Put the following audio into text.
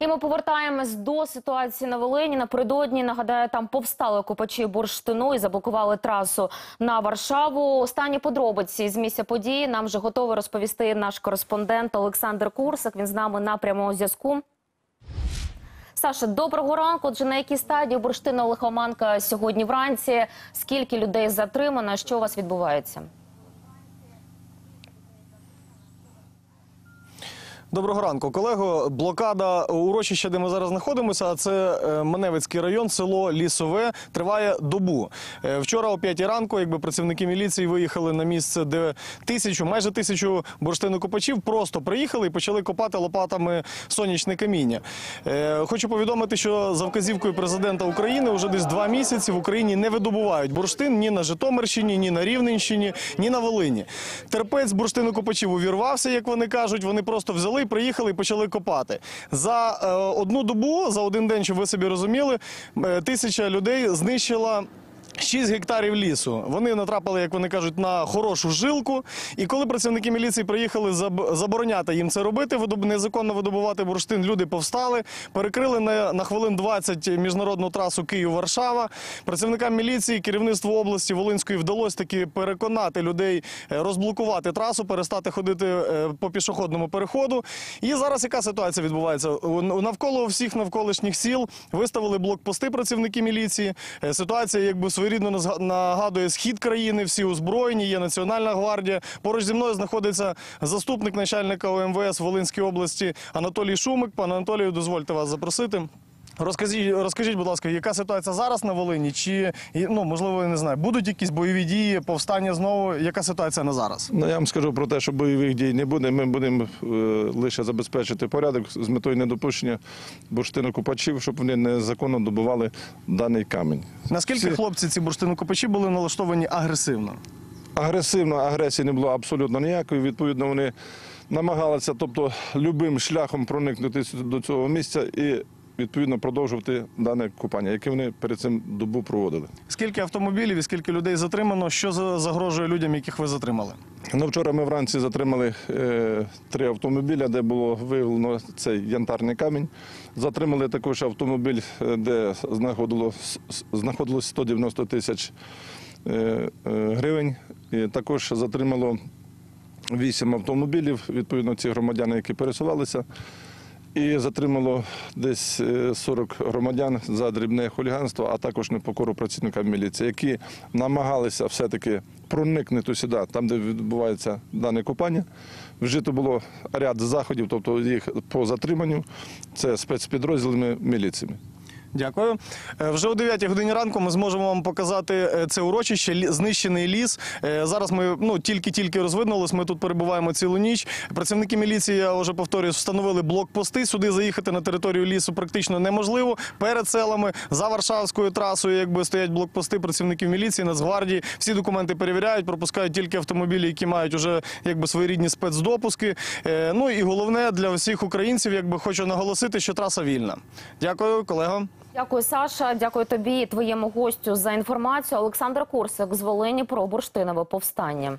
І ми повертаємось до ситуації на Волині. Напередодні нагадаю, там повстали окупачі бурштину і заблокували трасу на Варшаву. Останні подробиці з місця події нам вже готовий розповісти наш кореспондент Олександр Курсик. Він з нами на прямому зв'язку. Саша, доброго ранку. Отже, на якій стадії бурштина лихоманка сьогодні вранці? Скільки людей затримано? Що у вас відбувається? Доброго ранку, колего. Блокада урочища, де ми зараз знаходимося, це е, Маневицький район, село Лісове, триває добу. Е, Вчора о 5 ранку, якби працівники міліції виїхали на місце, де тисячу, майже тисячу бурштинокопачів просто приїхали і почали копати лопатами сонячне каміння. Е, Хочу повідомити, що за вказівкою президента України вже десь два місяці в Україні не видобувають бурштин ні на Житомирщині, ні на Рівненщині, ні на Волині. Терпець бурштинокопачів увірвався, як вони кажуть. Вони просто взяли, приїхали і почали копати. За е, одну добу, за один день, щоб ви собі розуміли, е, тисяча людей знищила. 6 гектарів лісу. Вони натрапили, як вони кажуть, на хорошу жилку. І коли працівники міліції приїхали забороняти їм це робити, незаконно видобувати бурштин, люди повстали, перекрили на, на хвилин 20 міжнародну трасу Київ-Варшава. Працівникам міліції, керівництву області Волинської вдалося таки переконати людей е, розблокувати трасу, перестати ходити е, по пішохідному переходу. І зараз яка ситуація відбувається? Навколо всіх навколишніх сіл виставили блокпости працівники міліції. Е, Ситуація якби своєрідно нагадує схід країни, всі озброєні, є Національна гвардія. Поруч зі мною знаходиться заступник начальника ОМВС Волинської області Анатолій Шумик. Пане Анатолію, дозвольте вас запросити. Розкажіть, розкажіть, будь ласка, яка ситуація зараз на Волині? Чи ну можливо, я не знаю, будуть якісь бойові дії, повстання знову? Яка ситуація на зараз? Ну, я вам скажу про те, що бойових дій не буде. Ми будемо е, лише забезпечити порядок з метою недопущення бурштинокопачів, щоб вони незаконно добували даний камінь. Наскільки Всі- хлопці ці бурштинокопачі були налаштовані агресивно? Агресивно агресії не було абсолютно ніякої. Відповідно, вони намагалися, тобто, любим шляхом проникнути до цього місця і відповідно продовжувати дане купання, яке вони перед цим добу проводили. Скільки автомобілів і скільки людей затримано? Що загрожує людям, яких ви затримали? Ну, вчора ми вранці затримали е, три автомобіля, де було виявлено цей янтарний камінь. Затримали також автомобіль, е, де знаходилось, знаходилось 190 тисяч е, е, гривень. І також затримало вісім автомобілів, відповідно, ці громадяни, які пересувалися. І затримало десь е, 40 громадян за дрібне хуліганство, а також непокору працівникам міліції, які намагалися все-таки проникнути сюди, там, де відбувається дане купання. Вжито було ряд заходів, тобто їх по затриманню, це спецпідрозділами міліції. Дякую. Е, Вже о 9 годині ранку ми зможемо вам показати е, це урочище, знищений ліс. Е, Зараз ми ну тільки-тільки розвиднулись. Ми тут перебуваємо цілу ніч. Працівники міліції, я вже повторюю, встановили блокпости. Сюди заїхати на територію лісу практично неможливо. Перед селами за Варшавською трасою, якби стоять блокпости працівників міліції, Нацгвардії. Всі документи перевіряють, пропускають тільки автомобілі, які мають уже якби своєрідні спецдопуски. Е, Ну і головне для всіх українців, якби хочу наголосити, що траса вільна. Дякую, колего. Дякую, Саша. Дякую тобі і твоєму гостю за інформацію. Олександр Курсик з Волині про бурштинове повстання.